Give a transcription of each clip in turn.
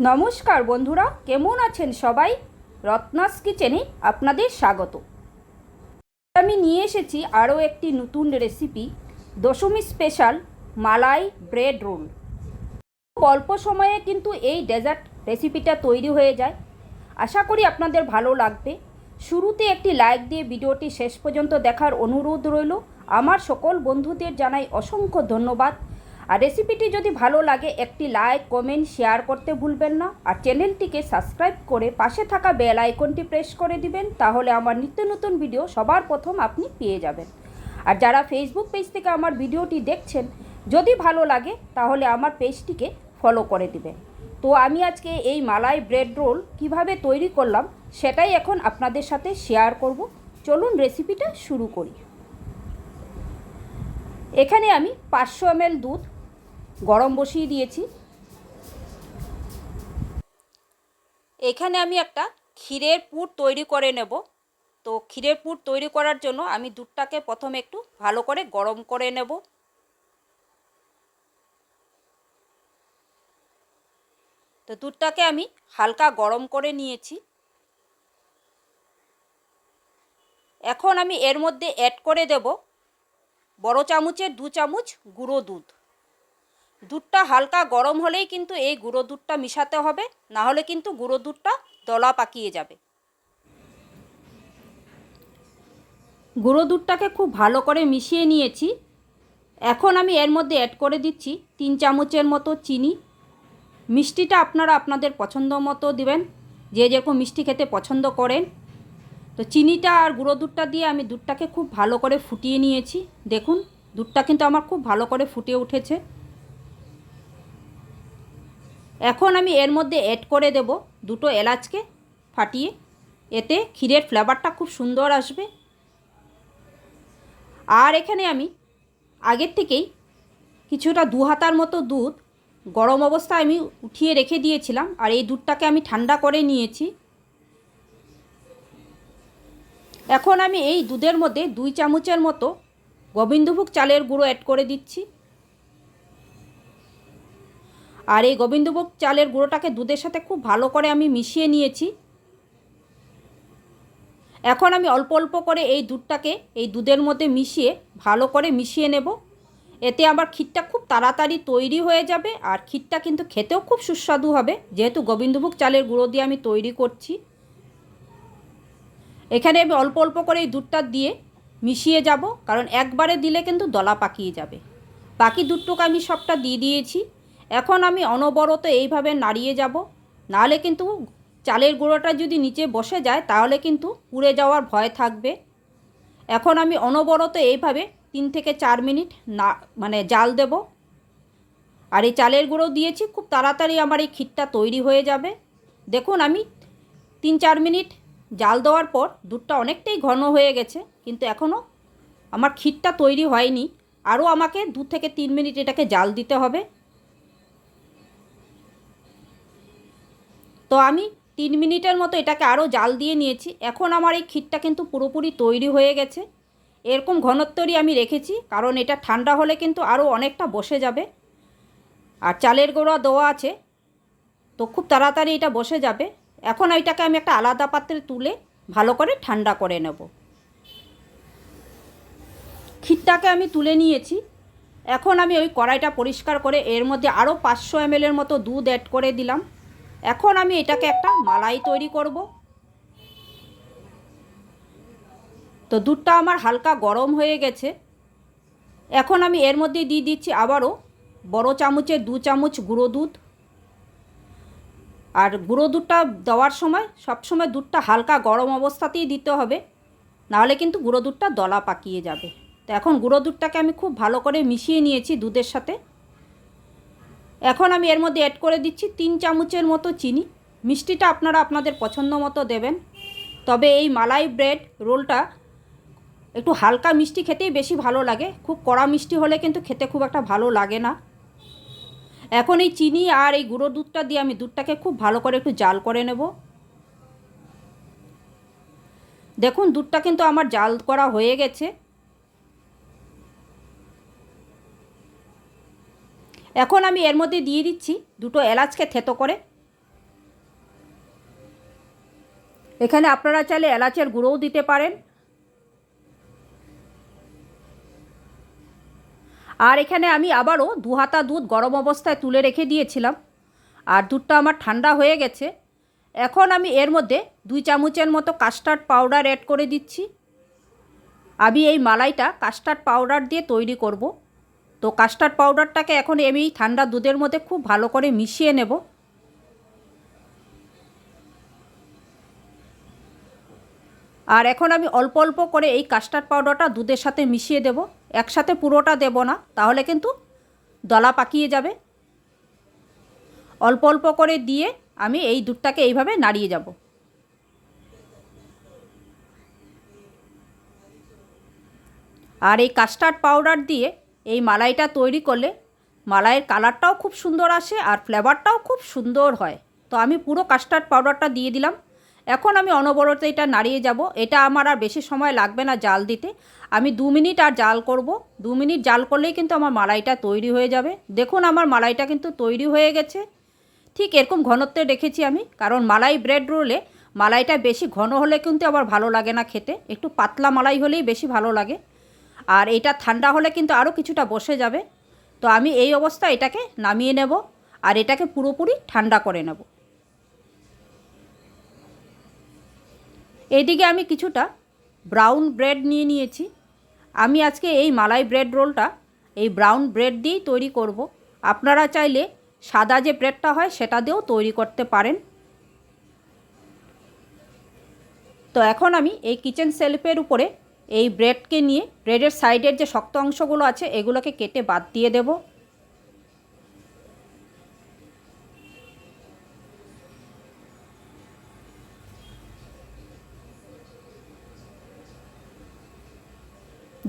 নমস্কার বন্ধুরা, কেমন আছেন সবাই? রত্নাস কিচেনে আপনাদের স্বাগত। আমি নিয়ে এসেছি আরও একটি নতুন recipe Dashami special malai bread roll অল্প সময়ে কিন্তু এই ডেজার্ট রেসিপিটা তৈরি হয়ে যায়। আশা করি আপনাদের ভালো লাগবে। শুরুতে একটি লাইক দিয়ে ভিডিওটি শেষ পর্যন্ত দেখার অনুরোধ রইল। আমার সকল বন্ধুদের জানাই অসংখ্য ধন্যবাদ। আর রেসিপিটি যদি ভালো লাগে, একটি লাইক, কমেন্ট, শেয়ার করতে ভুলবেন না। আর চ্যানেলটিকে সাবস্ক্রাইব করে পাশে থাকা বেল আইকনটি প্রেস করে দিবেন, তাহলে আমার নিত্য নতুন ভিডিও সবার প্রথম আপনি পেয়ে যাবেন। আর যারা ফেসবুক পেজ থেকে আমার ভিডিওটি দেখছেন, যদি ভালো লাগে, তাহলে আমার পেজটিকে ফলো করে দিবেন। তো আমি আজকে এই মালাই ব্রেড রোল কীভাবে তৈরি করলাম, সেটাই এখন আপনাদের সাথে শেয়ার করব। চলুন রেসিপিটা শুরু করি। এখানে আমি পাঁচশো এমএল দুধ গরম বসিয়ে দিয়েছি। এখানে আমি একটা ক্ষীরের পুর তৈরি করে নেব। তো ক্ষীরের পুর তৈরি করার জন্য আমি দুধটাকে প্রথমে একটু ভালো করে গরম করে নেব। তো দুধটাকে আমি হালকা গরম করে নিয়েছি। এখন আমি এর মধ্যে অ্যাড করে দেব বড় চামচের দু চামচ গুঁড়ো দুধ। দুধটা হালকা গরম হলেই কিন্তু এই গুঁড়ো দুধটা মিশাতে হবে, না হলে কিন্তু গুঁড়ো দুধটা দলা পাকিয়ে যাবে। গুঁড়ো দুধটাকে খুব ভালো করে মিশিয়ে নিয়েছি। এখন আমি এর মধ্যে অ্যাড করে দিচ্ছি তিন চামচের মতো চিনি। মিষ্টিটা আপনারা আপনাদের পছন্দ মতো দিবেন, যে যেরকম মিষ্টি খেতে পছন্দ করেন। তো চিনিটা আর গুঁড়ো দুধটা দিয়ে আমি দুধটাকে খুব ভালো করে ফুটিয়ে নিয়েছি। দেখুন, দুধটা কিন্তু আমার খুব ভালো করে ফুটে উঠেছে। এখন আমি এর মধ্যে অ্যাড করে দেব দুটো এলাচকে ফাটিয়ে। এতে ক্ষীরের ফ্লেভারটা খুব সুন্দর আসবে। আর এখানে আমি আগের থেকেই কিছুটা দু হাতার মতো দুধ গরম অবস্থায় আমি উঠিয়ে রেখে দিয়েছিলাম আর এই দুধটাকে আমি ঠান্ডা করে নিয়েছি। এখন আমি এই দুধের মধ্যে দুই চামচের মতো গোবিন্দভোগ চালের গুঁড়ো অ্যাড করে দিচ্ছি। আর এই গোবিন্দভোগ চালের গুঁড়োটাকে দুধের সাথে খুব ভালো করে আমি মিশিয়ে নিয়েছি। এখন আমি অল্প অল্প করে এই দুধটাকে এই দুধের মধ্যে মিশিয়ে ভালো করে মিশিয়ে নেব। এতে আমার ক্ষীরটা খুব তাড়াতাড়ি তৈরি হয়ে যাবে আর ক্ষীরটা কিন্তু খেতেও খুব সুস্বাদু হবে, যেহেতু গোবিন্দভোগ চালের গুঁড়ো দিয়ে আমি তৈরি করছি। এখানে আমি অল্প অল্প করে এই দুধটা দিয়ে মিশিয়ে যাব, কারণ একবারে দিলে কিন্তু দলা পাকিয়ে যাবে। বাকি দুধটুকু আমি সবটা দিয়ে দিয়েছি। এখন আমি অনবরত এইভাবে নাড়িয়ে যাব। নাহলে কিন্তু চালের গুঁড়োটা যদি নিচে বসে যায়, তাহলে কিন্তু পুড়ে যাওয়ার ভয় থাকবে। এখন আমি অনবরত এইভাবে তিন থেকে চার মিনিট না মানে জাল দেব। আর এই চালের গুঁড়ো দিয়েছি, খুব তাড়াতাড়ি আমার এই ক্ষীরটা তৈরি হয়ে যাবে। দেখুন, আমি তিন চার মিনিট জাল দেওয়ার পর দুধটা অনেকটাই ঘন হয়ে গেছে, কিন্তু এখনও আমার ক্ষীরটা তৈরি হয়নি। আরও আমাকে দু থেকে তিন মিনিট এটাকে জাল দিতে হবে। তো আমি তিন মিনিটের মতো এটাকে আরও জাল দিয়ে নিয়েছি। এখন আমার এই ক্ষীরটা কিন্তু পুরোপুরি তৈরি হয়ে গেছে। এরকম ঘনত্বরই আমি রেখেছি, কারণ এটা ঠান্ডা হলে কিন্তু আরও অনেকটা বসে যাবে। আর চালের গোড়া দেওয়া আছে, তো খুব তাড়াতাড়ি এটা বসে যাবে। এখন এইটাকে আমি একটা আলাদা পাত্রে তুলে ভালো করে ঠান্ডা করে নেব। ক্ষীরটাকে আমি তুলে নিয়েছি। এখন আমি ওই কড়াইটা পরিষ্কার করে এর মধ্যে আরও পাঁচশো এমএলের মতো দুধ অ্যাড করে দিলাম। এখন আমি এটাকে একটা মালাই তৈরি করব। তো দুধটা আমার হালকা গরম হয়ে গেছে। এখন আমি এর মধ্যে দিয়ে দিচ্ছি আবারও বড় চামচের দু চামচ গুঁড়ো দুধ। আর গুঁড়ো দুধটা দেওয়ার সময় সবসময় দুধটা হালকা গরম অবস্থাতেই দিতে হবে। নাহলে কিন্তু গুঁড়ো দুধটা দলা পাকিয়ে যাবে। তো এখন গুঁড়ো দুধটাকে আমি খুব ভালো করে মিশিয়ে নিয়েছি দুধের সাথে। এখন আমি এর মধ্যে অ্যাড করে দিচ্ছি তিন চামচের মতো চিনি। মিষ্টিটা আপনারা আপনাদের পছন্দ মতো দেবেন। তবে এই মালাই ব্রেড রোলটা একটু হালকা মিষ্টি খেতেই বেশি ভালো লাগে। খুব কড়া মিষ্টি হলে কিন্তু খেতে খুব একটা ভালো লাগে না। এখন এই চিনি আর এই গুঁড়ো দুধটা দিয়ে আমি দুধটাকে খুব ভালো করে একটু জাল করে নেব। দেখুন দুধটা কিন্তু আমার জাল করা হয়ে গেছে। এখন আমি এর মধ্যে দিয়ে দিচ্ছি দুটো এলাচকে থেতো করে। এখানে আপনারা চাইলে এলাচের গুঁড়োও দিতে পারেন। আর এখানে আমি আবারও দু হাতা দুধ গরম অবস্থায় তুলে রেখে দিয়েছিলাম। আর দুধটা আমার ঠান্ডা হয়ে গেছে। এখন আমি এর মধ্যে দুই চামচের মতো কাস্টার্ড পাউডার অ্যাড করে দিচ্ছি। আমি এই মালাইটা কাস্টার্ড পাউডার দিয়ে তৈরি করব। তো কাস্টার্ড পাউডারটাকে এখন আমি ঠান্ডা দুধের মধ্যে খুব ভালো করে মিশিয়ে নেব। আর এখন আমি অল্প অল্প করে এই কাস্টার্ড পাউডারটা দুধের সাথে মিশিয়ে দেব। একসাথে পুরোটা দেব না, তাহলে কিন্তু দলা পাকিয়ে যাবে। অল্প অল্প করে দিয়ে আমি এই দুধটাকে এইভাবে নাড়িয়ে যাব। আর এই কাস্টার্ড পাউডার দিয়ে এই মালাইটা তৈরি করলে মালাইয়ের কালারটাও খুব সুন্দর আসে আর ফ্লেভারটাও খুব সুন্দর হয়। তো আমি পুরো কাস্টার্ড পাউডারটা দিয়ে দিলাম। এখন আমি অনবরত এটা নাড়িয়ে যাব। এটা আমার আর বেশি সময় লাগবে না জাল দিতে। আমি দু মিনিট আর জাল করব। দু মিনিট জাল করলেই কিন্তু আমার মালাইটা তৈরি হয়ে যাবে। দেখুন আমার মালাইটা কিন্তু তৈরি হয়ে গেছে। ঠিক এরকম ঘনত্বে রেখেছি আমি, কারণ মালাই ব্রেড রোলে মালাইটা বেশি ঘন হলে কিন্তু আবার ভালো লাগে না খেতে। একটু পাতলা মালাই হলেই বেশি ভালো লাগে। আর এটা ঠান্ডা হলে কিন্তু আরও কিছুটা বসে যাবে। তো আমি এই অবস্থা এটাকে নামিয়ে নেব আর এটাকে পুরোপুরি ঠান্ডা করে নেব। এইদিকে আমি কিছুটা ব্রাউন ব্রেড নিয়ে নিয়েছি। আমি আজকে এই মালাই ব্রেড রোলটা এই ব্রাউন ব্রেড দিয়েই তৈরি করব। আপনারা চাইলে সাদা যে ব্রেডটা হয় সেটা দিয়েও তৈরি করতে পারেন। তো এখন আমি এই কিচেন সেলফের উপরে এই ব্রেডকে নিয়ে ব্রেডের সাইডের যে শক্ত অংশগুলো আছে, এগুলোকে কেটে বাদ দিয়ে দেব।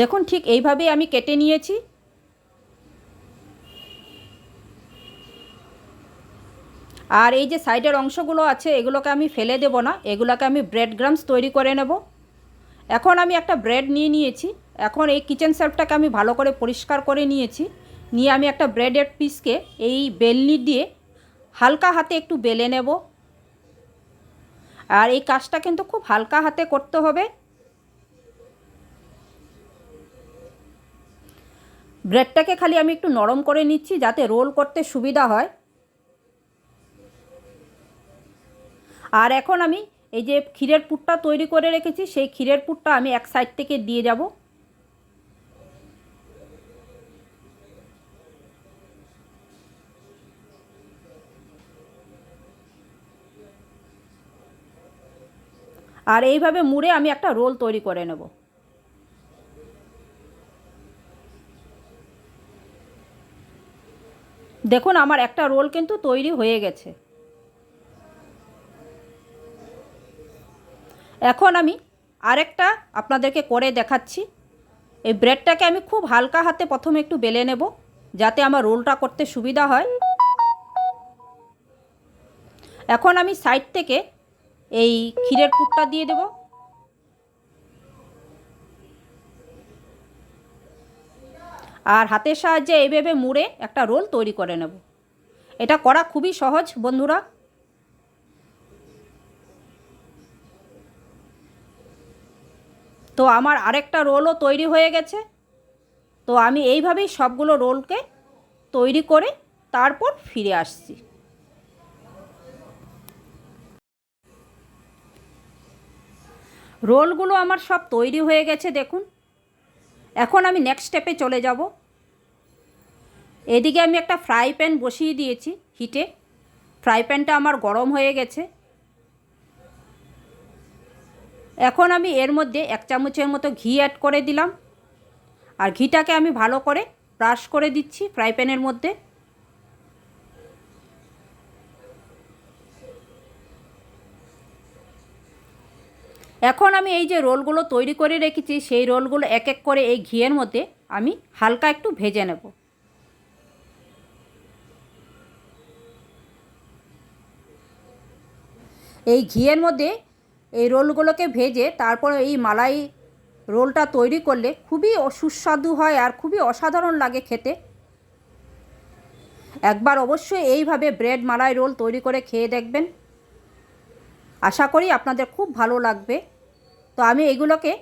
দেখুন, ঠিক এইভাবেই আমি কেটে নিয়েছি। আর এই যে সাইডের অংশগুলো আছে, এগুলোকে আমি ফেলে দেব না, এগুলোকে আমি ব্রেড গ্রামস তৈরি করে নেব। এখন আমি একটা ব্রেড নিয়ে নিয়েছি। এখন এই কিচেন সেলফটাকে আমি ভালো করে পরিষ্কার করে নিয়েছি। নিয়ে আমি একটা ব্রেডের পিসকে এই বেলনি দিয়ে হালকা হাতে একটু বেলে নেব। আর এই কাজটা কিন্তু খুব হালকা হাতে করতে হবে। ব্রেডটাকে খালি আমি একটু নরম করে নিচ্ছি যাতে রোল করতে সুবিধা হয়। আর এখন আমি এই যে ক্ষীরের পুরটা তৈরি করে রেখেছি, সেই ক্ষীরের পুরটা আমি এক সাইড থেকে দিয়ে যাব। আর এইভাবে মুড়ে আমি একটা রোল তৈরি করে নেব। দেখুন, আমার একটা রোল কিন্তু তৈরি হয়ে গেছে। এখন আমি আরেকটা আপনাদেরকে করে দেখাচ্ছি। এই ব্রেডটাকে আমি খুব হালকা হাতে প্রথমে একটু বেলে নেব, যাতে আমার রোলটা করতে সুবিধা হয়। এখন আমি সাইড থেকে এই ক্ষীরের পুরটা দিয়ে দেব। আর হাতের সাহায্যে এইভাবে মুড়ে একটা রোল তৈরি করে নেব। এটা করা খুবই সহজ, বন্ধুরা। তো আমার আরেকটা রোলও তৈরি হয়ে গেছে। তো আমি এইভাবেই সবগুলো রোলকে তৈরি করে তারপর ফিরে আসছি। রোলগুলো আমার সব তৈরি হয়ে গেছে, দেখুন। এখন আমি নেক্সট স্টেপে চলে যাব। এদিকে আমি একটা ফ্রাই প্যান বসিয়ে দিয়েছি হিটে। ফ্রাই প্যানটা আমার গরম হয়ে গেছে। এখন আমি এর মধ্যে এক চামচের মতো ঘি অ্যাড করে দিলাম। আর ঘিটাকে আমি ভালো করে ব্রাশ করে দিচ্ছি ফ্রাই প্যানের মধ্যে। এখন আমি এই যে রোলগুলো তৈরি করে রেখেছি, সেই রোলগুলো এক এক করে এই ঘিয়ের মধ্যে আমি হালকা একটু ভেজে নেব। এই ঘিয়ের মধ্যে এই রোলগুলোকে ভেজে তারপর এই মালাই রোলটা তৈরি করলে খুবই সুস্বাদু হয় আর খুবই অসাধারণ লাগে খেতে। একবার অবশ্যই এইভাবে ব্রেড মালাই রোল তৈরি করে খেয়ে দেখবেন। আশা করি আপনাদের খুব ভালো লাগবে। তো আমি এগুলোকে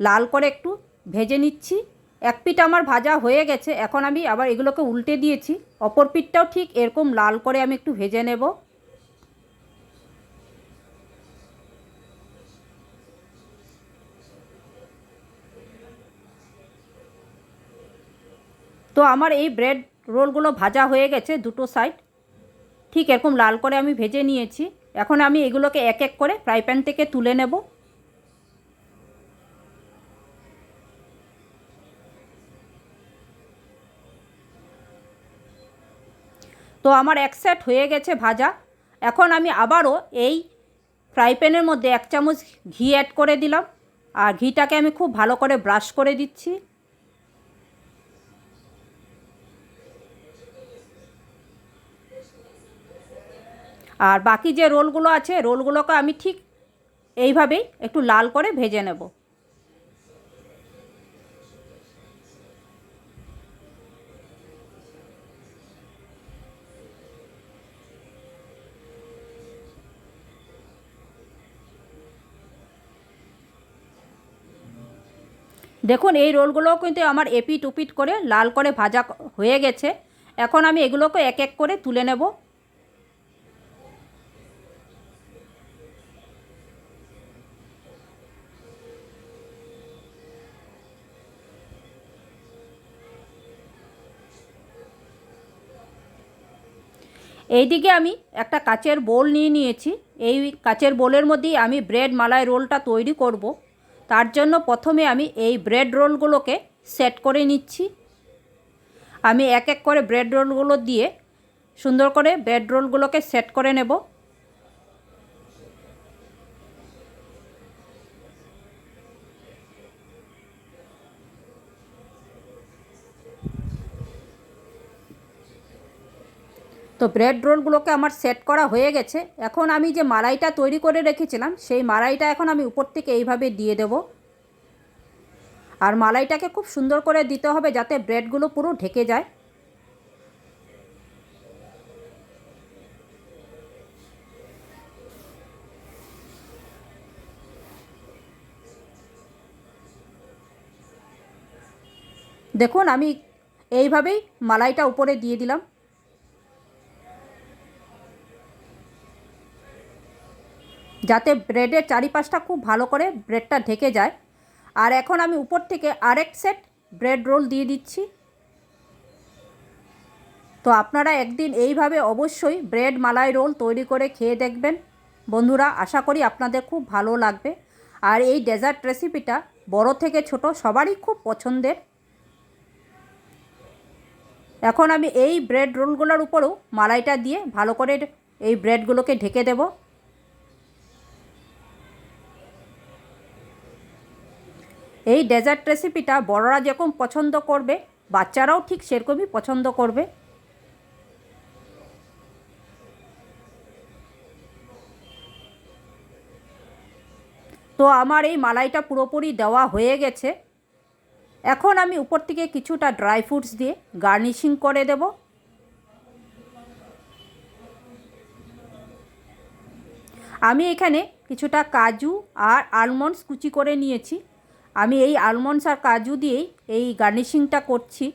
লাল করে একটু ভেজে নিচ্ছি। এক পিঠ আমার ভাজা হয়ে গেছে, এখন আমি আবার এগুলোকে উল্টে দিয়েছি। অপর পিঠটাও ঠিক এরকম লাল করে আমি একটু ভেজে নেব। তো আমার এই ব্রেড রোলগুলো ভাজা হয়ে গেছে দুটো সাইড ঠিক এরকম লাল করে আমি ভেজে নিয়েছি। এখন আমি এগুলোকে এক এক করে ফ্রাই প্যান থেকে তুলে নেব। তো আমার এক সেট হয়ে গেছে ভাজা। এখন আমি আবারও এই ফ্রাই প্যানের মধ্যে এক চামচ ঘি অ্যাড করে দিলাম। আর ঘিটাকে আমি খুব ভালো করে ব্রাশ করে দিচ্ছি। আর বাকি যে রোলগুলো আছে, রোলগুলোকে আমি ঠিক এইভাবেই একটু লাল করে ভেজে নেব। দেখুন, এই রোলগুলোও কিন্তু আমার এপিট উপিট করে লাল করে ভাজা হয়ে গেছে। এখন আমি এগুলোকে এক এক করে তুলে নেব। এইদিকে আমি একটা কাচের বোল নিয়ে নিয়েছি। এই কাচের বোলের মধ্যেই আমি ব্রেড মালাই রোলটা তৈরি করব। তার জন্য প্রথমে আমি এই ব্রেড রোলগুলোকে সেট করে নিচ্ছি। আমি এক এক করে ব্রেড রোলগুলো দিয়ে সুন্দর করে ব্রেড রোলগুলোকে সেট করে নেব। তো ব্রেড রোলগুলোকে আমার সেট করা হয়ে গেছে। এখন আমি যে মালাইটা তৈরি করে রেখেছিলাম, সেই মালাইটা এখন আমি উপর থেকে এইভাবে দিয়ে দেব। আর মালাইটাকে খুব সুন্দর করে দিতে হবে যাতে ব্রেডগুলো পুরো ঢেকে যায়। দেখুন, আমি এইভাবেই মালাইটা উপরে দিয়ে দিলাম। যাতে ব্রেডের চারিপাশটা খুব ভালো করে ব্রেডটা ঢেকে যায়। আর এখন আমি উপর থেকে আরেক সেট ব্রেড রোল দিয়ে দিচ্ছি। তো আপনারা একদিন এইভাবে অবশ্যই ব্রেড মালাই রোল তৈরি করে খেয়ে দেখবেন। বন্ধুরা, আশা করি আপনাদের খুব ভালো লাগবে। আর এই ডেজার্ট রেসিপিটা বড় থেকে ছোট সবারই খুব পছন্দের। এখন আমি এই ব্রেড রোলগুলোর উপরেও মালাইটা দিয়ে ভালো করে এই ব্রেডগুলোকে ঢেকে দেবো। এই ডেজার্ট রেসিপিটা বড়রা যেরকম পছন্দ করবে, বাচ্চারাও ঠিক সেরকমই পছন্দ করবে। তো আমার এই মালাইটা পুরোপুরি দেওয়া হয়ে গেছে। এখন আমি উপর থেকে কিছুটা ড্রাই ফ্রুটস দিয়ে গার্নিশিং করে দেব। আমি এখানে কিছুটা কাজু আর আলমন্ডস কুচি করে নিয়েছি। আমি এই আলমন্ডস আর কাজু দিয়েই এই গার্নিশিংটা করছি।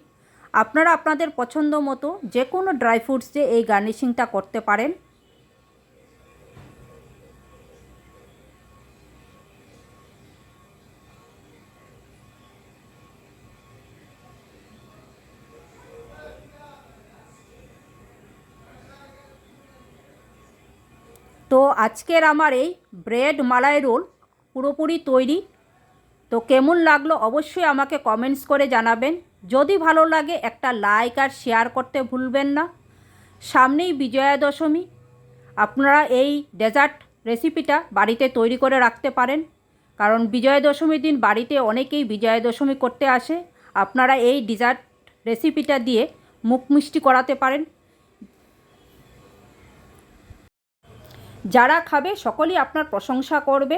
আপনারা আপনাদের পছন্দ মতো যে কোনো ড্রাই ফ্রুটস দিয়ে এই গার্নিশিংটা করতে পারেন। তো আজকের আমার এই ব্রেড মালাই রোল পুরোপুরি তৈরি। তো কেমন লাগল অবশ্যই আমাকে কমেন্টস করে জানাবেন। যদি ভালো লাগে একটা লাইক আর শেয়ার করতে ভুলবেন না। সামনেই বিজয়া দশমী আপনারা এই ডেজার্ট রেসিপিটা বাড়িতে তৈরি করে রাখতে পারেন। কারণ বিজয়া দশমীর দিন বাড়িতে অনেকেই বিজয়া দশমী করতে আসে। আপনারা এই ডেজার্ট রেসিপিটা দিয়ে মুখ মিষ্টি করাতে পারেন। যারা খাবে, সকলেই আপনার প্রশংসা করবে।